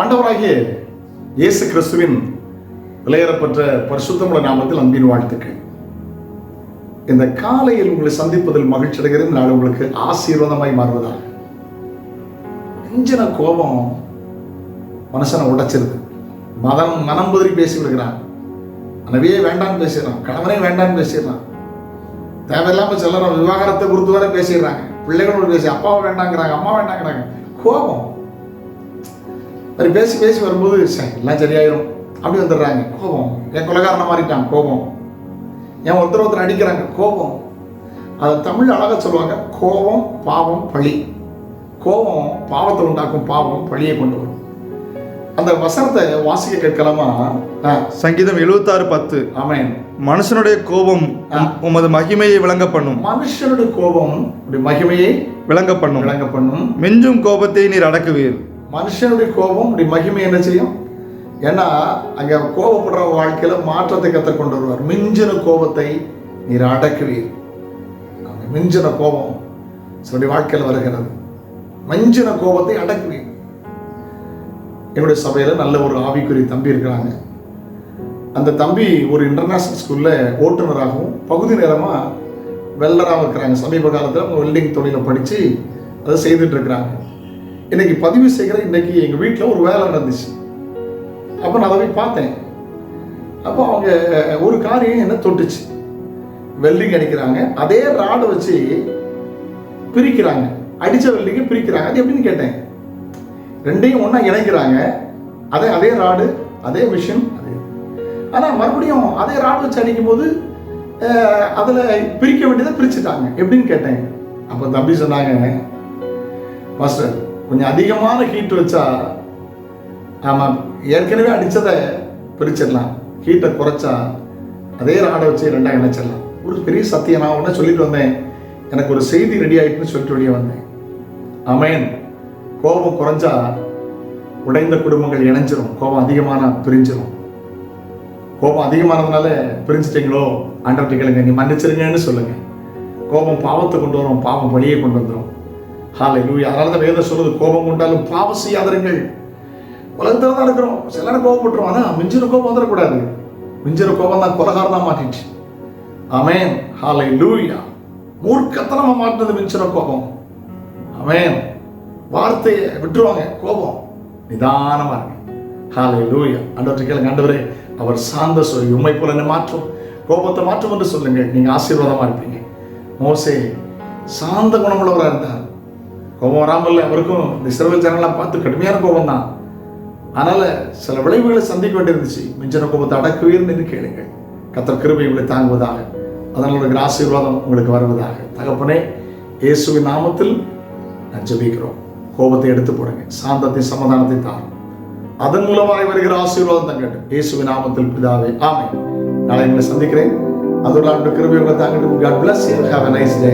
ஆண்டவராகிய இயேசு கிறிஸ்துவின் விளையேறப்பட்ட பரிசுத்தமுள்ள நாமத்தில் அன்பின் வாழ்த்துக்கள். இந்த காலையில் உங்களை சந்திப்பதில் மகிழ்ச்சி அடைகிறது நாள் உங்களுக்கு ஆசீர்வாதமாய் மாறுவதாக நெஞ்சின கோபம் மனுஷனை உடைச்சிருது. மதம் மனம் புதிரி பேசி விடுகிறான். மனைவியே வேண்டான்னு பேசிடுறான். கணவனே வேண்டான்னு பேசிடுறான். தேவையில்லாமல் சிலர் விவாகரத்தை குறித்து வரை பேசிடுறாங்க. பிள்ளைகளோடு பேசி அப்பாவை வேண்டாங்கிறாங்க அம்மா வேண்டாங்கிறாங்க. கோபம். அப்படி பேசி பேசி வரும்போது சரி எல்லாம் சரியாயிரும். அப்படி வந்துடுறாங்க. கோபம். என் கொலகாரனை மாறிட்டான். கோபம். என் ஒருத்தர் ஒருத்தர் அடிக்கிறாங்க கோபம். அதை தமிழ் அழகா சொல்லுவாங்க. கோபம் பாவம் பழி. கோபம் பாவத்தை உண்டாக்கும் பாவம் பழியை கொண்டு வரும். அந்த வசனத்தை வாசிக்க கேட்கலாமா? ஆ, சங்கீதம் எழுபத்தாறு பத்து. ஆமென். மனுஷனுடைய கோபம் உம்- உமது மகிமையை விளங்க பண்ணும். மனுஷனுடைய கோபம் மகிமையை விளங்க பண்ணும். விளங்க பண்ணும். மெஞ்சும் கோபத்தை நீர் அடக்குவீர். மனுஷனுடைய கோபம் இப்படி மகிமை என்ன செய்யும்? ஏன்னா அங்கே கோபப்படுற வாழ்க்கையில் மாற்றத்தை கத்த கொண்டு வருவார். மிஞ்சின கோபத்தை நீர் அடக்குவீர். அந்த மிஞ்சின கோபம் சிலருடைய வாழ்க்கையில் வருகிறது. மிஞ்சின கோபத்தை அடக்குவீர். என்னுடைய சபையில் நல்ல ஒரு ஆவிக்குரிய தம்பி இருக்கிறாங்க. அந்த தம்பி ஒரு இன்டர்நேஷ்னல் ஸ்கூலில் ஓட்டுநராகவும் பகுதி நேரமாக வெல்லராகவும் இருக்கிறாங்க. சமீப காலத்தில் அவங்க வெல்டிங் தொழிலை படித்து அதை செய்துட்டு இருக்கிறாங்க. இன்னைக்கு பதிவு செய்கிற இன்னைக்கு எங்கள் வீட்டில் ஒரு வேலை நடந்துச்சு. அப்போ நான் அதை போய் பார்த்தேன். அப்போ அவங்க ஒரு காரியம் என்ன தொட்டுச்சு. வெல்டிங் அடிக்கிறாங்க. அதே ராடை வச்சு பிரிக்கிறாங்க. அடித்த வெல்டிங்கை பிரிக்கிறாங்க. அது எப்படின்னு கேட்டேன். ரெண்டையும் ஒன்றா இணைக்கிறாங்க. அதே அதே ராடு அதே மிஷின் அதே. ஆனால் மறுபடியும் அதே ராடு வச்சு அடிக்கும்போது அதில் பிரிக்க வேண்டியதை பிரிச்சுட்டாங்க. எப்படின்னு கேட்டேன். அப்போ தம்பி சொன்னாங்க மாஸ்டர் கொஞ்சம் அதிகமான ஹீட் வச்சா ஆமாம் ஏற்கனவே அடித்ததை பிரிச்சிடலாம். ஹீட்டை குறைச்சா அதே ராடை வச்சு ரெண்டாக இணைச்சிடலாம். ஒரு பெரிய சத்தியம் நான் உடனே சொல்லிட்டு வந்தேன். எனக்கு ஒரு செய்தி ரெடி ஆகிட்டுன்னு சொல்லிட்டு வெளியே வந்தேன். அமேன் கோபம் குறைஞ்சா உடைந்த குடும்பங்கள் இணைஞ்சிரும். கோபம் அதிகமான பிரிஞ்சிரும். கோபம் அதிகமானதுனால பிரிஞ்சிட்டீங்களோ? ஆண்டவர்கிட்ட கேளுங்க. நீ மன்னிச்சிருங்கன்னு சொல்லுங்க. கோபம் பாவத்தை கொண்டு வரும். பாவம் வழியை கொண்டு வந்துடும் ஹாலை லூயா அதனால தான் வேதம் சொல்லுது கோபம் கொண்டாலும் பாவம் செய்யாதருங்கள் உலகத்தில் தான் இருக்கிறோம். சில நேரம் கோபப்பட்டுரும் ஆனால் மிஞ்சின கோபம் வந்துடக்கூடாது மிஞ்சின கோபம் தான் கொலகாரனா மாட்டிச்சு அமேன் ஹாலை லூயா மூர்க்கத்தனமா மாட்டினது மிஞ்சின கோபம். அமேன் வார்த்தையை விட்டுருவாங்க. கோபம். நிதானமா இருக்கு ஹாலை லூயா அண்டவற்றை கேளுங்க ஆண்டவரே அவர் சார்ந்த சொல்லி உண்மை போல என்ன மாற்றும். கோபத்தை மாற்றும் என்று சொல்லுங்க நீங்க ஆசீர்வாதமா இருப்பீங்க. மோசே சாந்த குணமுள்ளவராக இருந்தார். கோபம் வராமல் அவருக்கும் இந்த சிறுவல் ஜனங்களாம் பார்த்து கடுமையான கோபம் தான் அதனால் சில விளைவுகளை சந்திக்க வேண்டியிருந்துச்சு. மிஞ்சன கோபத்தை அடக்குவீர்னு என்று கேளுங்கள். கத்தர் கிருபை உங்களை தாங்குவதாக அதனால் உங்களுக்கு ஆசீர்வாதம் உங்களுக்கு வருவதாக. தகப்பனே இயேசுவின் நாமத்தில் நான் ஜபிக்கிறோம். கோபத்தை எடுத்து போடுங்க. சாந்தத்தை சமாதானத்தை தாரும். அதன் மூலமாக வருகிற ஆசீர்வாதம் தங்கட்டும். இயேசுவின் நாமத்தில் பிதாவே ஆமை நாளை உங்களை சந்திக்கிறேன். அதோட ஆண்டு கிருபை உங்களை தாங்கட்டும். God bless you have a nice day